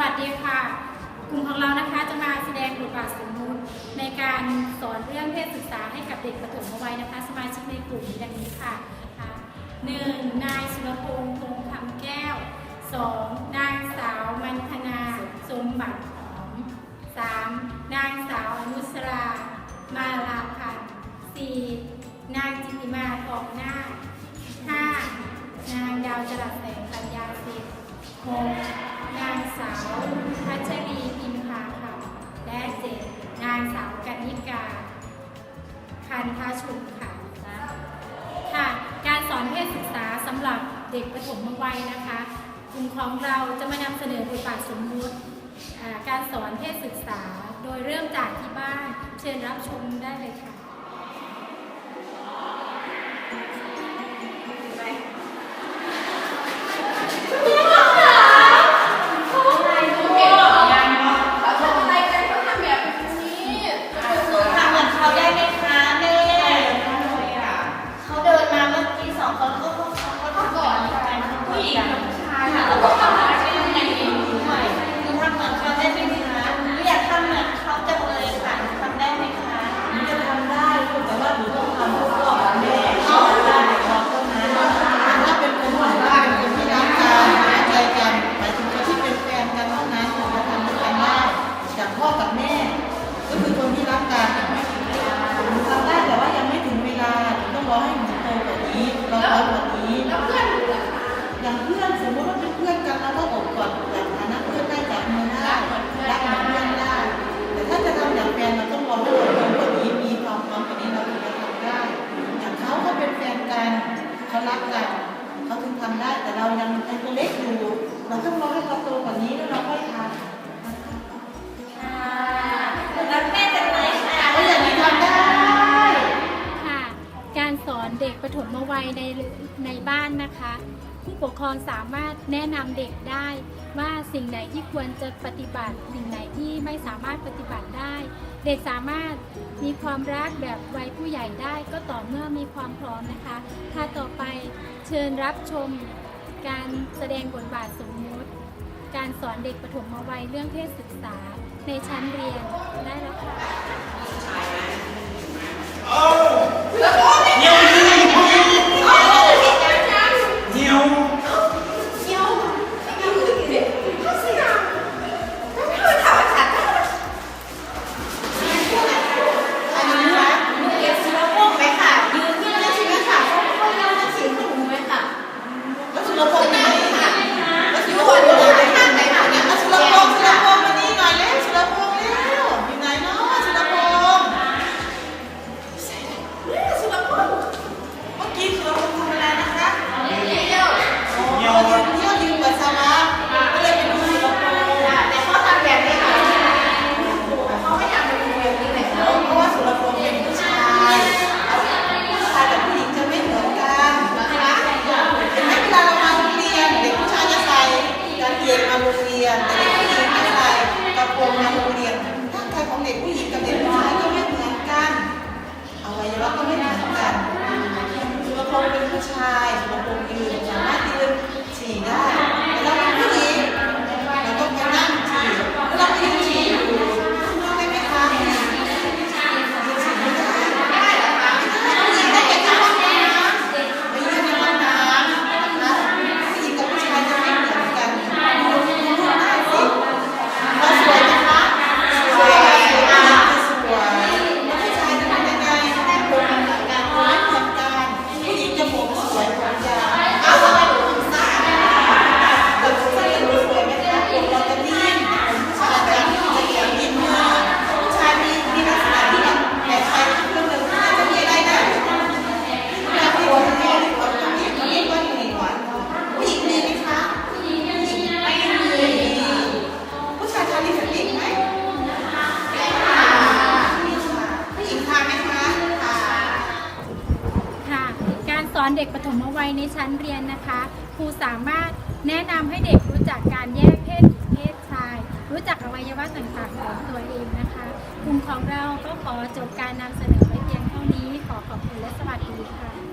วัสดีค่ะ กลุ่มของเรานะคะจะมาแสดงบทบาทสมมุติในการสอนเรื่องเพศศึกษาให้กับเด็กประถมวัยนะคะ สมาชิกในกลุ่มมีดังนี้ค่ะคะหนึ่งนายสุรพงษ์พงคำแก้วสองนางสาวมันธนาสมบัติหอมสามนางสาวอนุสรามาลาพันธ์สี่นางจิติมาทองหน้าห้านางดาวจรัสแสงปัญญาสิทธิ์ หกนางสาวพัชรีพิมพาค่ะ และเจ็ดนางสาวกันิกา คันทาชุมค่ะค่ะ การสอนเพศศึกษาสำหรับเด็กประถมวัยนะคะกลุ่มของเราจะมานำเสนอบทบาทสมมุติการสอนเพศศึกษา โดยเริ่มจากที่บ้าน เชิญรับชมได้เลยค่ะ อย่างเพื่อนสมมติว่าเป็นเพื่อนกันแล้วก็อบกอดแบบฐานะเพื่อน วัยในในบ้านนะคะ ผู้ปกครองสามารถแนะนำเด็กได้ว่าสิ่งไหนที่ควรจะปฏิบัติ สิ่งไหนที่ไม่สามารถปฏิบัติได้ เด็กสามารถมีความรักแบบวัยผู้ใหญ่ได้ก็ต่อเมื่อมีความพร้อมนะคะ ถ้าต่อไปเชิญรับชมการแสดงบทบาทสมมุติ การสอนเด็กปฐมวัยเรื่องเพศศึกษาในชั้นเรียนได้แล้วค่ะอั เป็นผู้ชาย อนเด็กปฐมวัยในชั้นเรียนนะคะ ครูสามารถแนะนำให้เด็กรู้จักการแยกเพศหญิงเพศชาย รู้จักอวัยวะต่างๆของตัวเองนะคะกลุ่มของเราก็ขอจบการนำเสนอไว้เพียงเท่านี้ ขอขอบคุณและสวัสดีค่ะ